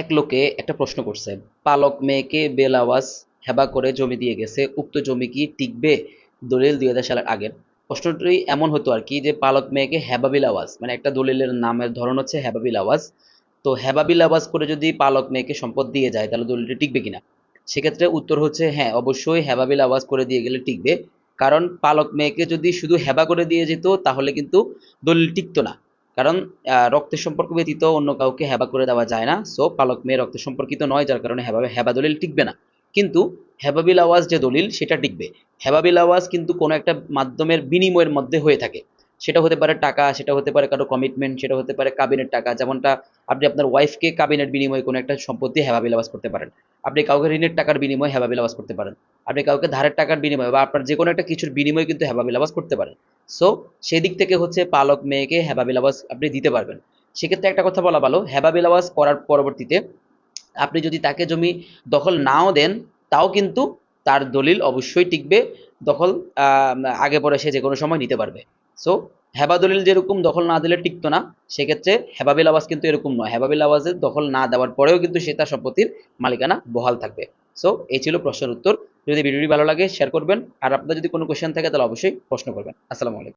এক লোকে একটা প্রশ্ন করছে, পালক মেয়েকে বেলাওয়াজ হেবা করে জমি দিয়ে গেছে, উক্ত জমি কি টিকবে? দলিল দুই হাজার সালের আগের। প্রশ্নটি এমন হতো আর কি যে, পালক মেয়েকে হেবাবিল আওয়াজ মানে একটা দলিলের নামের ধরন হচ্ছে হেবাবিল আওয়াজ তো হেবাবিল আওয়াজ করে যদি পালক মেয়েকে সম্পদ দিয়ে যায়, তাহলে দলিলটি টিকবে কিনা? সেক্ষেত্রে উত্তর হচ্ছে হ্যাঁ অবশ্যই হেবাবিল আওয়াজ করে দিয়ে গেলে টিকবে। কারণ পালক মেয়েকে যদি শুধু হেবা করে দিয়ে যেত, তাহলে কিন্তু দলিল টিকতো না। কারণ রক্তের সম্পর্ক ব্যতীত অন্য কাউকে হেবা করে দেওয়া যায় না। সো পালক মেয়ে রক্ত সম্পর্কিত নয়, যার কারণে হেবা হেবা দলিল টিকবে না। কিন্তু হেবাবিল আওয়াজ যে দলিল, সেটা টিকবে। হেবাবিল আওয়াজ কিন্তু কোনো একটা মাধ্যমের বিনিময়ের মধ্যে হয়ে থাকে। সেটা হতে পারে টাকা, সেটা হতে পারে কারও কমিটমেন্ট সেটা হতে পারে কাবিনের টাকা। যেমনটা আপনি আপনার ওয়াইফকে কাবিনের বিনিময়ে কোনো একটা সম্পত্তি হেবাবিল আওয়াজ করতে পারেন। আপনি কাউকে ঋণের টাকার বিনিময়ে হেবাবিল আওয়াজ করতে পারেন। আপনি কাউকে ধারের টাকার বিনিময়ে বা আপনার যে কোনো একটা কিছুর বিনিময়ে কিন্তু হেবাবিল আওয়াজ করতে পারেন। সো সেই দিক থেকে হচ্ছে পালক মেয়েকে আওয়াজ আপনি দিতে পারবেন। সেক্ষেত্রে একটা কথা বলা ভালো আওয়াজ করার পরবর্তীতে আপনি যদি তাকে জমি দখল নাও দেন, তাও কিন্তু তার দলিল অবশ্যই টিকবে, দখল আগে পরে সে যে কোনো সময় নিতে পারবে। সো হেবা দলিল যেরকম দখল না দিলে টিকতো না, সেক্ষেত্রে হেবাবিল আওয়াজ কিন্তু এরকম নয়। হেবাবিল আওয়াজের দখল না দেওয়ার পরেও কিন্তু সে তার সম্পত্তির মালিকানা বহাল থাকবে। সো এই ছিল প্রশ্নের উত্তর। যদি ভিডিওটি ভালো লাগে শেয়ার করবেন। আর আপনাদের যদি কোনো কোয়েশ্চেন থাকে, তাহলে অবশ্যই প্রশ্ন করবেন। আসসালামু আলাইকুম।